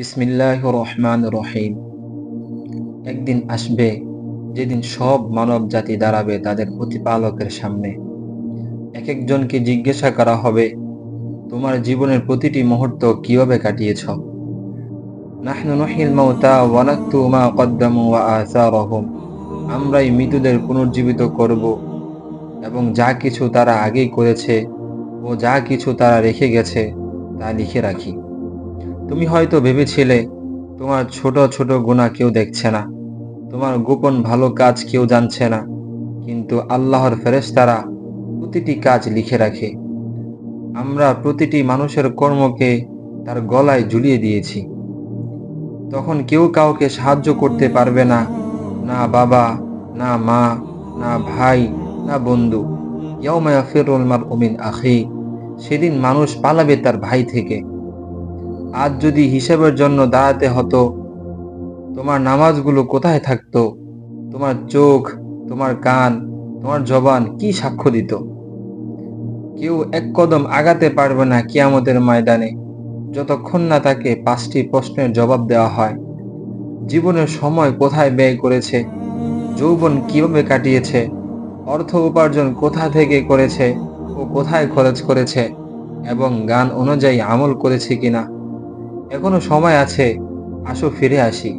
বিসমিল্লাহ রহমান রহিম। একদিন আসবে, যেদিন সব মানব জাতি দাঁড়াবে তাদের প্রতিপালকের সামনে। এক একজনকে জিজ্ঞাসা করা হবে, তোমার জীবনের প্রতিটি মুহূর্ত কীভাবে কাটিয়েছ? নাহনু নহিল মাউতা ওয়া নাকতু মা কদ্দামু ওয়া আসারহুম। আমরাই মৃতদের পুনর্জীবিত করব এবং যা কিছু তারা আগেই করেছে ও যা কিছু তারা রেখে গেছে তা লিখে রাখি। তুমি হয়তো ভেবেছিলে, তোমার ছোট ছোট গুণা কেউ দেখছে না, তোমার গোপন ভালো কাজ কেউ জানছে না, কিন্তু আল্লাহর ফেরেশতারা প্রতিটি কাজ লিখে রাখে। আমরা প্রতিটি মানুষের কর্মকে তার গলায় ঝুলিয়ে দিয়েছি। তখন কেউ কাউকে সাহায্য করতে পারবে না না বাবা, না মা, না ভাই, না বন্ধু। ইয়াউমা ইয়াফিরুল মারউ মিন আখি, সেদিন মানুষ পালাবে তার ভাই থেকে। আজ যদি হিসাবের জন্য দাঁড়াতে হতো, তোমার নামাজগুলো কোথায় থাকতো? তোমার চোখ, তোমার কান, তোমার জবান কি সাক্ষ্য দিত? কেউ এক কদম আগাতে পারবে না কিয়ামতের ময়দানে, যতক্ষণ না তাকে পাঁচটি প্রশ্নের জবাব দেওয়া হয়। জীবনের সময় কোথায় ব্যয় করেছে? যৌবন কীভাবে কাটিয়েছে? অর্থ উপার্জন কোথা থেকে করেছে? ও কোথায় খরচ করেছে? এবং গান অনুযায়ী আমল করেছে কিনা? এখনও সময় আছে, আসো ফিরে আসি।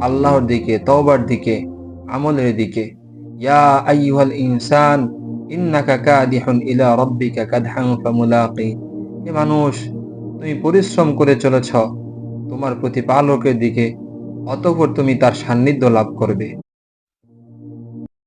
আল্লাহর দিকে, তওবার দিকে, আমলের দিকে। ইয়া আইয়ুহাল ইনসান, ইন্নাকা কাদিহুন ইলা রাব্বিকা কাদহান ফামুলাকি। হে মানুষ, তুমি পরিশ্রম করে চলেছ, তোমার প্রতিপালকের দিকে, অতঃপর তুমি তার সান্নিধ্য লাভ করবে।